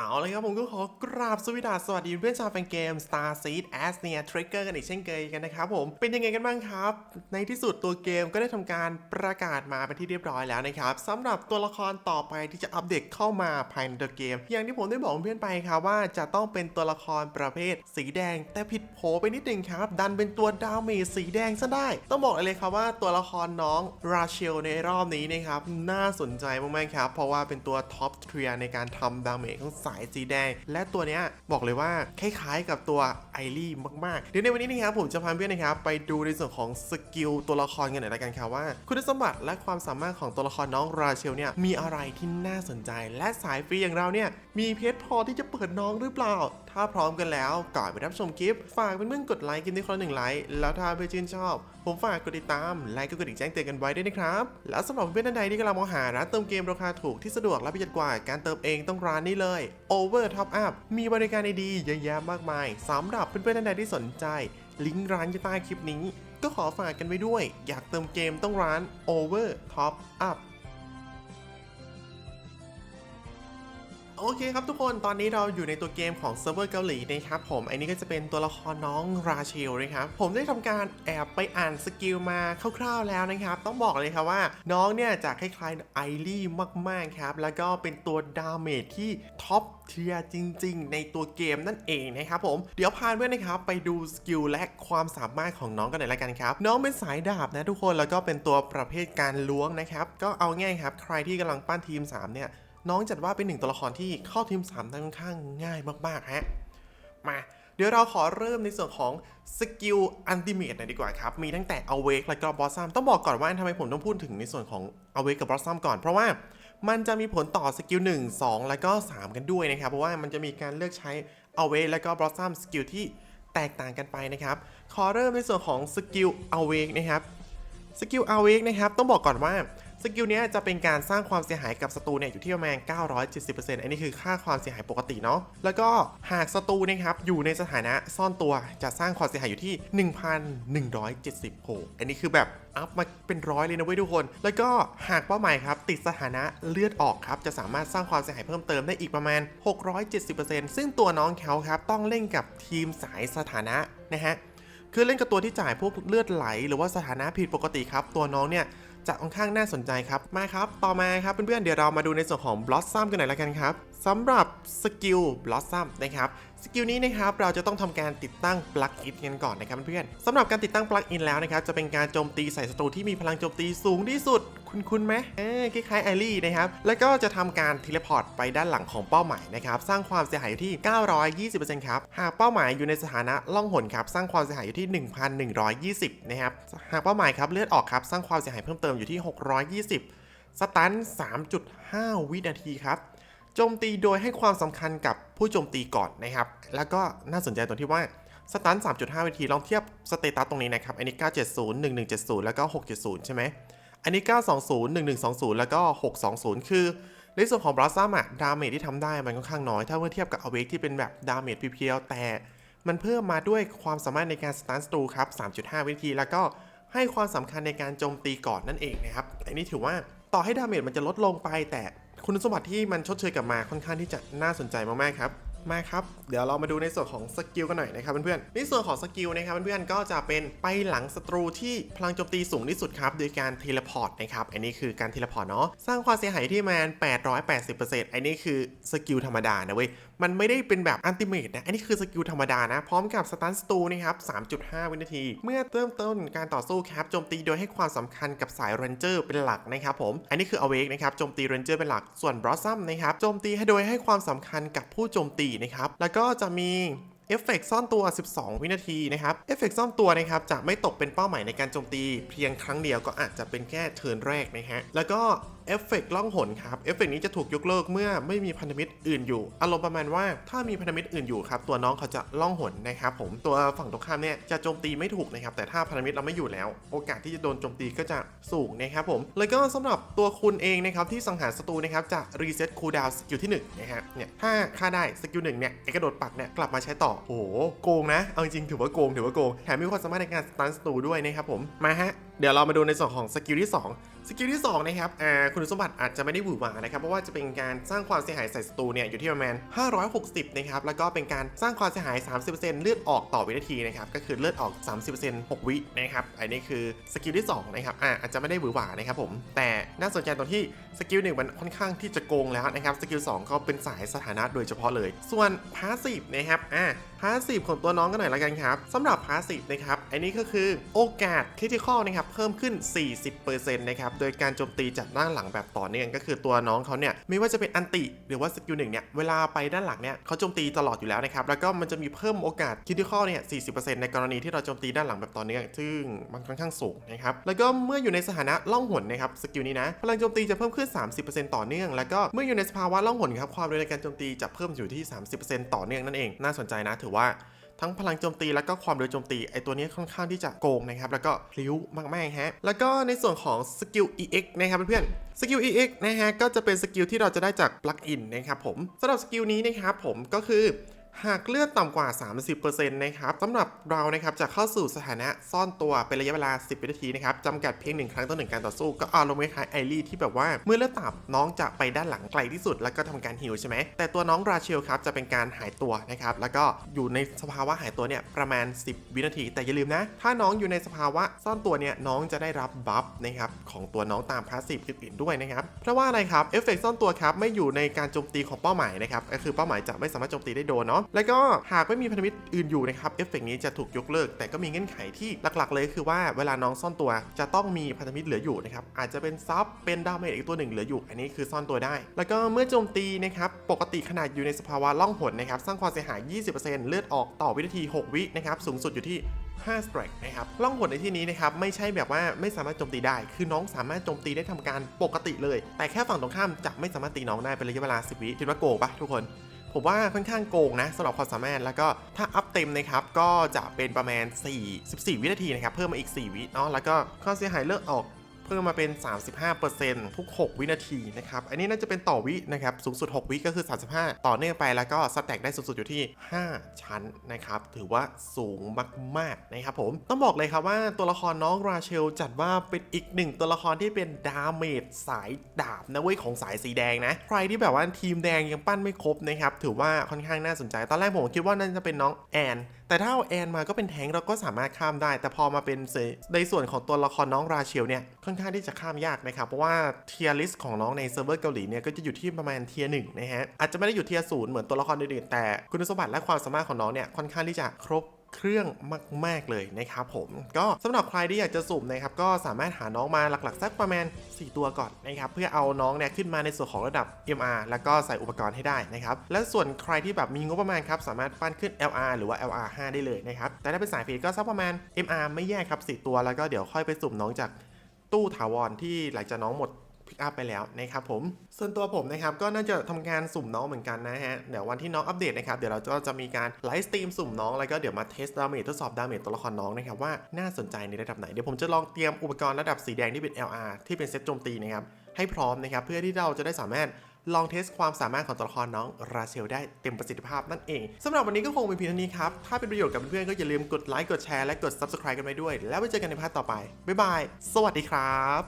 เอาเลยครับผมก็ขอกราบสวัสดีสวัสดีเพื่อนชาวแฟนเกม Star Seed a s n e a Trigger กันอีกเช่นเคยกันนะครับผมเป็นยังไงกันบ้างครับ ในที่สุดตัวเกมก็ได้ทำการประกาศมาเป็นที่เรียบร้อยแล้วนะครับสำหรับตัวละครต่อไปที่จะอัปเดตเข้ามาภายในตัวเกม อย่างที่ผมได้บอกเพื่อนไปครับว่าจะต้องเป็นตัวละครประเภท สีแดง แต่ผิดโผไปนิดนึงครับ ดันเป็นตัวดาวเมจสีแดงซะได้ ต้องบอกเลยครับว่าตัวละครน้องราเชลในรอบนี้นะครับน่าสนใจมากๆครับเพราะว่าเป็นตัวท็อปเทียในการทำดาเมจของสายสีแดง และตัวเนี้ยบอกเลยว่าคล้ายๆกับตัวไอรี่มากๆ เดี๋ยวในวันนี้นะครับผมจะพาเพื่อนนะครับไปดูในส่วนของสกิลตัวละครกันหน่อยละกันครับว่า คุณสมบัติและความสามารถของตัวละครน้องราเชลเนี่ยมีอะไรที่น่าสนใจ และสายฟรีอย่างเราเนี่ยมีเพชรพอที่จะเปิดน้องหรือเปล่า ถ้าพร้อมกันแล้วก่อนไปรับชมคลิป ฝากเพื่อนๆกดไลค์กันด้วยคนหนึ่งไลค์ แล้วถ้าเพื่อนชื่นชอบ ผมฝากกดติดตาม ไลค์ก็กดดิ่งแจ้งเตือนกันไว้ด้วยนะครับ แล้วสำหรับเพื่อนท่านใดที่กำลังมองหาร้านเติมเกมราคาถูกที่สะดวกและประหยัดกว่าการเติมเองต้องร้านนี้เลย Over Top Up มีบริการดีๆเยอะแยะมากมายสำหรับเพื่อนๆท่านใดที่สนใจ ลิงก์ร้านอยู่ใต้คลิปนี้ ก็ขอฝากกันไว้ด้วย อยากเติมเกมต้องร้าน Over Top Up โอเคครับทุกคนตอนนี้เราอยู่ในตัวเกมของเซิร์ฟเวอร์เกาหลีนะครับผมอันนี้ก็จะเป็นตัวละครน้องราเชลนะครับผมได้ทำการแอบไปอ่านสกิลมาคร่าวๆแล้วนะครับ ต้องบอกเลยครับว่า น้องเนี่ยจะคล้ายๆไอรี่มากๆครับ แล้วก็เป็นตัวดาเมจที่ท็อปเทียจริง ๆ ในตัวเกมนั่นเองนะครับผมเดี๋ยวพาเพื่อนนะครับไปดูสกิลและความสามารถของน้องกันหน่อยละกันครับ น้องเป็นสายดาบนะทุกคนแล้วก็เป็นตัวประเภทการล้วงนะครับก็เอาง่ายครับ ใครที่กำลังปั้นทีม3เนี่ย น้องจัดว่าเป็นหนึ่งตัวละครที่เข้าทีม3ได้ค่อนข้างง่ายมากๆฮะมาเดี๋ยวเราขอเริ่มในส่วนของสกิลอันติเมตหน่อยดีกว่าครับ มีตั้งแต่ Awake และก็ Blossom ต้องบอกก่อนว่าทำไมผมต้องพูดถึงในส่วนของ Awake กับ Blossom ก่อน เพราะว่ามันจะมีผลต่อสกิล1 2 แล้วก็ 3 กันด้วยนะครับ เพราะว่ามันจะมีการเลือกใช้ Awake และก็ Blossom สกิลที่แตกต่างกันไปนะครับ ขอเริ่มในส่วนของสกิล Awake นะครับสกิล Awake นะครับต้องบอกก่อนว่า สกิลนี้จะเป็นการสร้างความเสียหายกับศัตรูเนี่ยอยู่ที่ประมาณ 970%อันนี้คือค่าความเสียหายปกติเนาะ แล้วก็หากศัตรูนะครับอยู่ในสถานะซ่อนตัวจะสร้างความเสียหายอยู่ที่ 1,170โหอันนี้คือแบบอัพมาเป็นร้อยเลยนะเว้ยทุกคน แล้วก็หากเป้าหมายครับติดสถานะเลือดออกครับจะสามารถสร้างความเสียหายเพิ่มเติมได้อีกประมาณ 670%ซึ่งตัวน้องเขาครับต้องเล่นกับทีมสายสถานะนะฮะคือเล่นกับตัวที่จ่ายพวกเลือดไหล หรือว่าสถานะผิดปกติครับ ตัวน้องเนี่ย จะค่อนข้างน่าสนใจครับ มาครับ ต่อมาครับเพื่อนๆ เดี๋ยวเรามาดูในส่วนของบล็อสซัมกันหน่อยละกันครับสำหรับสกิลบล็อสซัมนะครับสกิลนี้นะครับเราจะต้องทำการติดตั้งปลั๊กอินกันก่อนนะครับเพื่อนๆสำหรับการติดตั้งปลั๊กอินแล้วนะครับจะเป็นการโจมตีใส่ศัตรูที่มีพลังโจมตีสูงที่สุด คุณคุณไหมเออคล้ายๆไอรี่นะครับ แล้วก็จะทำการเทเลพอร์ตไปด้านหลังของเป้าหมายนะครับ สร้างความเสียหายอยู่ที่ 920%ครับ หากเป้าหมายอยู่ในสถานะล่องหนครับ สร้างความเสียหายอยู่ที่ 1,120 นะครับ หากเป้าหมายครับเลือดออกครับ สร้างความเสียหายเพิ่มเติมอยู่ที่ 620 สตัน 3.5 วินาทีครับโจมตีโดยให้ความสำคัญกับผู้โจมตีก่อนนะครับ แล้วก็น่าสนใจตรงที่ว่าสตัน 3.5 วินาที ลองเทียบสเตตัสตรงนี้นะครับ อันนี้ 970 1170 แล้วก็ 670 ใช่ไหม อันนี้ 920 1120 แล้วก็ 620 คือในส่วนของบลัสซัมอะดาเมจที่ทำได้มันค่อนข้างน้อย ถ้าเมื่อเทียบกับอเวกที่เป็นแบบดาเมจเพียวๆแต่มันเพิ่มมาด้วยความสามารถในการสตันสตูครับ 3.5 วินาที แล้วก็ให้ความสำคัญในการโจมตีก่อนนั่นเองนะครับ อันนี้ถือว่าต่อให้ดาเมจมันจะลดลงไป แต่คุณสมบัติที่มันชดเชยกลับมาค่อนข้างที่จะน่าสนใจมากๆครับ มาครับ เดี๋ยวเรามาดูในส่วนของสกิลกันหน่อยนะครับเพื่อนๆ ในส่วนของสกิลนะครับเพื่อนๆ ก็จะเป็นไปหลังศัตรูที่พลังโจมตีสูงที่สุดครับ โดยการเทเลพอร์ตนะครับ อันนี้คือการเทเลพอร์ตเนาะ สร้างความเสียหายที่ประมาณ880%อันนี้คือสกิลธรรมดานะเว้ย มันไม่ได้เป็นแบบอันติเมตนะ อันนี้คือสกิลธรรมดานะ พร้อมกับสตันสตูนะครับ 3.5 วินาที เมื่อเริ่มต้นการต่อสู้ครับ โจมตีโดยให้ความสำคัญกับสายเรนเจอร์เป็นหลักนะครับผม อันนี้คือ Awake นะครับ โจมตีเรนเจอร์เป็นหลัก ส่วน Blossom นะครับ โจมตีให้โดยให้ความสำคัญกับผู้โจมตีนะครับ แล้วก็จะมีเอฟเฟกต์ซ่อนตัว 12 วินาทีนะครับ เอฟเฟกต์ซ่อนตัวนะครับจะไม่ตกเป็นเป้าหมายในการโจมตี เพียงครั้งเดียวก็อาจจะเป็นแค่เทิร์นแรกนะฮะ แล้วก็ เอฟเฟกต์ล่องหนครับ เอฟเฟกต์นี้จะถูกยกเลิกเมื่อไม่มีพันธมิตรอื่นอยู่ อารมณ์ประมาณว่าถ้ามีพันธมิตรอื่นอยู่ครับตัวน้องเขาจะล่องหนนะครับผมตัวฝั่งตรงข้ามเนี่ยจะโจมตีไม่ถูกนะครับแต่ถ้าพันธมิตรเราไม่อยู่แล้ว โอกาสที่จะโดนโจมตีก็จะสูงนะครับผมแล้วก็สำหรับตัวคุณเองนะครับที่สังหารศัตรูนะครับจะรีเซ็ตคูลดาวน์สกิลที่1นะฮะเนี่ยถ้าฆ่าได้สกิลหนึ่งเนี่ยไอกระโดดปักเนี่ยกลับมาใช้ต่อโอ้โหโกงนะเอาจริงถือว่าโกงถือว่าโกงแถมมีความสามารถในการสตันศัตรูด้วยนะครับผมมาฮะ เดี๋ยวเรามาดูในส่วนของสกิลที่2สกิลที่2นะครับอ่าคุณสมบัติอาจจะไม่ได้หวือหวานะครับเพราะว่าจะเป็นการสร้างความเสียหายใส่ศัตรูเนี่ยอยู่ที่ประมาณ 560 นะครับ แล้วก็เป็นการสร้างความเสียหาย 30%เลือดออกต่อวินาทีนะครับ ก็คือเลือดออก 30% 6 วินะครับ อันนี้คือสกิลที่2นะครับอ่าอาจจะไม่ได้หวือหวานะครับผม แต่น่าสนใจตรงที่สกิลหนึ่งมันค่อนข้างที่จะโกงแล้วนะครับ สกิล2ก็เป็นสายสถานะโดยเฉพาะเลย ส่วนพาสซีฟนะครับอ่า พาสซีฟของตัวน้องกันหน่อยละกันครับสำหรับพาสซีฟนะครับอันนี้ก็คือโอกาสคริติคอลนะครับเพิ่มขึ้น 40%นะครับโดยการโจมตีจากด้านหลังแบบต่อเนื่องก็คือตัวน้องเขาเนี่ยไม่ว่าจะเป็นอันติหรือว่าสกิลหนึ่งเนี่ยเวลาไปด้านหลังเนี่ยเขาโจมตีตลอดอยู่แล้วนะครับแล้วก็มันจะมีเพิ่มโอกาสคริติคอลเนี่ย 40%ในกรณีที่เราโจมตีด้านหลังแบบต่อเนื่องซึ่งมันค่อนข้างสูงนะครับแล้วก็เมื่ออยู่ในสถานะล่องหนนะครับสกิลนี้นะพลังโจมตีจะเพิ่มขึ้น 30%ต่อเนื่อง แล้วก็เมื่ออยู่ในสภาวะล่องหนครับความเร็วในการโจมตีจะเพิ่มอยู่ที่ 30%ต่อเนื่องนั่นเองน่าสนใจนะถือว่าทั้งพลังโจมตีแล้วก็ความเร็วโจมตีไอตัวนี้ค่อนข้างที่จะโกงนะครับ แล้วก็พลิ้วมากๆฮะ แล้วก็ในส่วนของสกิล EX นะครับเพื่อนๆสกิล EX นะฮะก็จะเป็นสกิลที่เราจะได้จากปลั๊กอินนะครับผมสำหรับสกิลนี้นะครับผมก็คือ หากเลือดต่ำกว่า 30%นะครับสำหรับเรานะครับจะเข้าสู่สถานะซ่อนตัวเป็นระยะเวลา 10 วินาทีนะครับจำกัดเพียงหนึ่งครั้งต่อหนึ่งการต่อสู้ก็อารมณ์คล้ายไอรีที่แบบว่าเมื่อเลือดต่ำน้องจะไปด้านหลังไกลที่สุด แล้วก็ทำการฮิลใช่ไหมแต่ตัวน้องราเชลครับจะเป็นการหายตัวนะครับแล้วก็อยู่ในสภาวะหายตัวเนี่ยประมาณ 10 วินาที แต่อย่าลืมนะ ถ้าน้องอยู่ในสภาวะซ่อนตัวเนี่ยน้องจะได้รับบัฟนะครับของตัวน้องตามพาสซีฟอื่นๆด้วยนะครับเพราะว่าอะไรครับเอฟเฟกต์ซ่อนตัวครับไม่อยู่ในการโจมตีของเป้าหมายนะครับก็คือเป้าหมายจะไม่สามารถโจมตีได้โดนเนาะแล้วก็หากไม่มีพันธมิตรอื่นอยู่นะครับเอฟเฟกต์นี้จะถูกยกเลิก แต่ก็มีเงื่อนไขที่หลักๆ เลยคือว่าเวลาน้องซ่อนตัวจะต้องมีพันธมิตรเหลืออยู่นะครับอาจจะเป็นซับเป็นดาวเมจอีกตัวหนึ่งเหลืออยู่ อันนี้คือซ่อนตัวได้ แล้วก็เมื่อโจมตีนะครับปกติขนาดอยู่ในสภาวะล่องหนนะครับสร้างความเสียหาย 20%เลือดออกต่อวินาที 6 วินะครับสูงสุดอยู่ที่5 strike นะครับล่องหนในที่นี้นะครับไม่ใช่แบบว่าไม่สามารถโจมตีได้ คือน้องสามารถโจมตีได้ทำการปกติเลย แต่แค่ฝั่งตรงข้ามจะไม่สามารถตีน้องได้เป็นระยะเวลา 10 วิคิดว่าโกงปะทุกคน ผมว่าค่อนข้างโกงนะสำหรับความสามารถแล้วก็ถ้าอัพเต็มนะครับก็จะเป็นประมาณ4 14 วินาทีนะครับเพิ่มมาอีก 4 วิเนาะแล้วก็ควาเสียหายเลิกออก เพิ่มมาเป็น 35%ทุก 6 วินาทีนะครับ อันนี้น่าจะเป็นต่อวินะครับ สูงสุด 6 วิก็คือ 35 ต่อเนื่องไปแล้วก็สแต็กได้สูงสุดอยู่ที่ 5 ชั้นนะครับ ถือว่าสูงมากๆนะครับผม ต้องบอกเลยครับว่าตัวละครน้องราเชลจัดว่าเป็นอีกหนึ่งตัวละครที่เป็นดาเมจสายดาบนะเว้ยของสายสีแดงนะ ใครที่แบบว่าทีมแดงยังปั้นไม่ครบนะครับ ถือว่าค่อนข้างน่าสนใจ ตอนแรกผมคิดว่านั่นจะเป็นน้องแอน แต่ถ้าเอาแอนมาก็เป็นแทงเราก็สามารถข้ามได้ แต่พอมาเป็นในส่วนของตัวละครน้องราเชลเนี่ยค่อนข้างที่จะข้ามยากนะครับเพราะว่าเทียร์ลิสต์ของน้องในเซิร์ฟเวอร์เกาหลีเนี่ยก็จะอยู่ที่ประมาณเทียร์หนึ่งนะฮะอาจจะไม่ได้อยู่เทียร์ศูนย์เหมือนตัวละครอื่นๆแต่คุณสมบัติและความสามารถของน้องเนี่ยค่อนข้างที่จะครบ เครื่องมากๆเลยนะครับผมก็สำหรับใครที่อยากจะสุ่มนะครับก็สามารถหาน้องมาหลักๆสักประมาณ 4 ตัวก่อนนะครับเพื่อเอาน้องเนี่ยขึ้นมาในส่วนของระดับ MR แล้วก็ใส่อุปกรณ์ให้ได้นะครับและส่วนใครที่แบบมีงบประมาณครับสามารถปั้นขึ้น LR หรือว่า LR 5 ได้เลยนะครับแต่ถ้าเป็นสายฟรีก็สักประมาณ MR ไม่แย่ครับ4ตัวแล้วก็เดี๋ยวค่อยไปสุ่มน้องจากตู้ถาวรที่หลังจากน้องหมด พิกอัพไปแล้วนะครับผม ส่วนตัวผมนะครับก็น่าจะทำการสุ่มน้องเหมือนกันนะฮะ เดี๋ยววันที่น้องอัปเดตนะครับ เดี๋ยวเราก็จะมีการไลฟ์สตรีมสุ่มน้อง แล้วก็เดี๋ยวมาเทสดาเมจทดสอบดาเมจตัวละครน้องนะครับว่าน่าสนใจในระดับไหน เดี๋ยวผมจะลองเตรียมอุปกรณ์ระดับสีแดงที่เป็น LR ที่เป็นเซตโจมตีนะครับให้พร้อมนะครับเพื่อที่เราจะได้สามารถลองเทสความสามารถของตัวละครน้องราเชลได้เต็มประสิทธิภาพนั่นเองสำหรับวันนี้ก็คงเป็นเพียงเท่านี้ครับ ถ้าเป็นประโยชน์กับเพื่อนๆก็อย่าลืมกดไลค์กดแชร์และกด subscribe กันไว้ด้วย แล้วไว้เจอกันในพาร์ทต่อไป บ๊ายบาย สวัสดีครับ